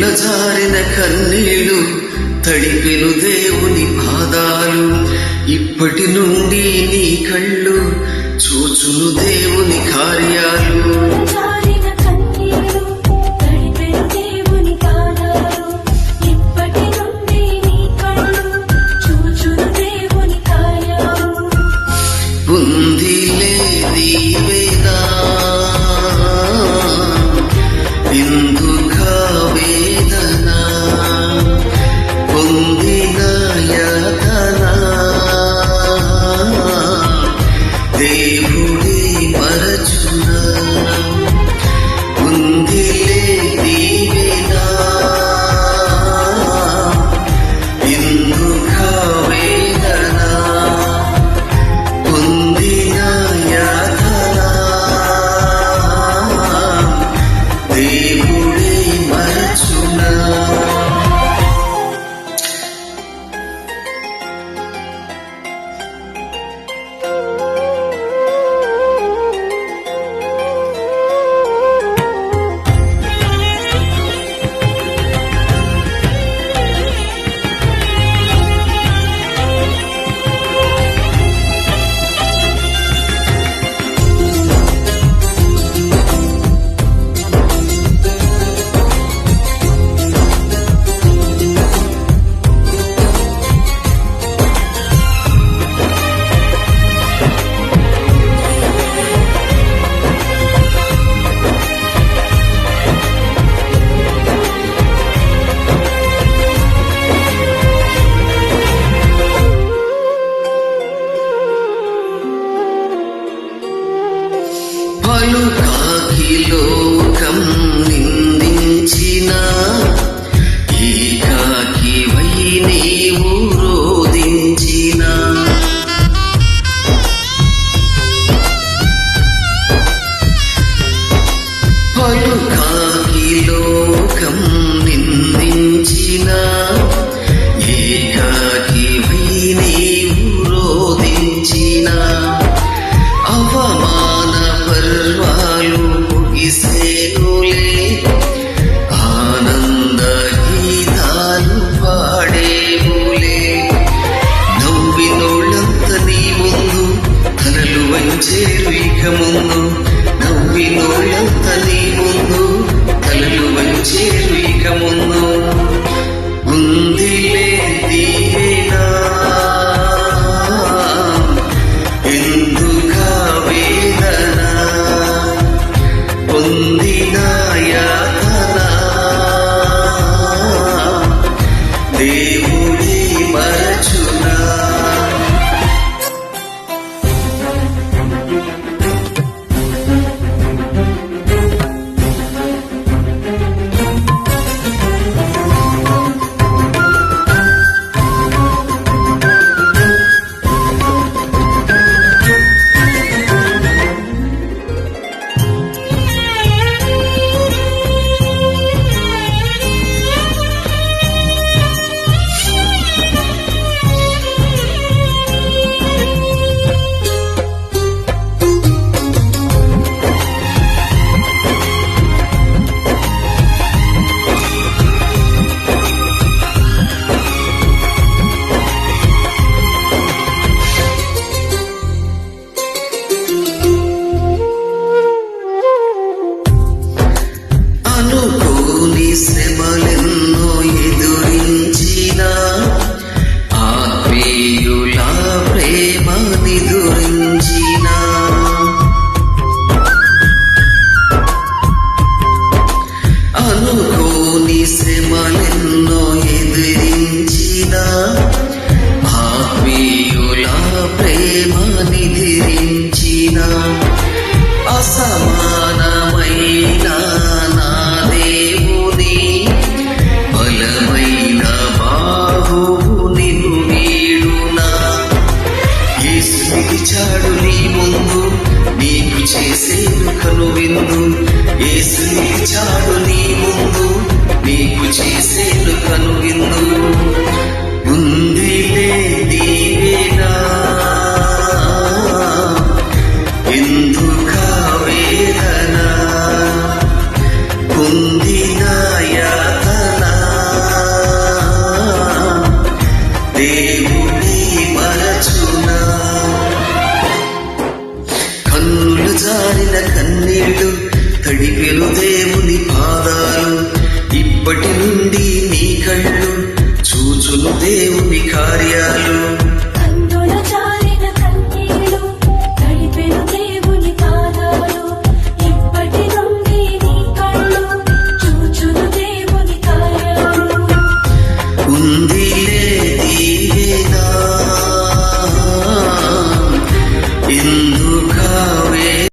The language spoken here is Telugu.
జారిన కన్నీళ్ళు తడిపెను దేవుని పాదాలు. ఇప్పటి నుండి నీ కళ్ళు చూచును దేవుని కార్యాలు. ছিল నిర్వీకముందు నవ్వి నోళ్ళంత నీవు సమానమైన నా దేవుని బలమైన బాహువు నిన్ను వీడునా. ఏసుకి చాడు నీ ముందు నీకు చేసేను కనువిందు. ఏసుకి చాడు నీ ముందు నీకు చేసే జారిన కన్నీళ్ళు తడిపెను దేవుని పాదాలు. ఇప్పటి నుండి నీ కళ్ళు చూచును దేవుని కార్యాలు.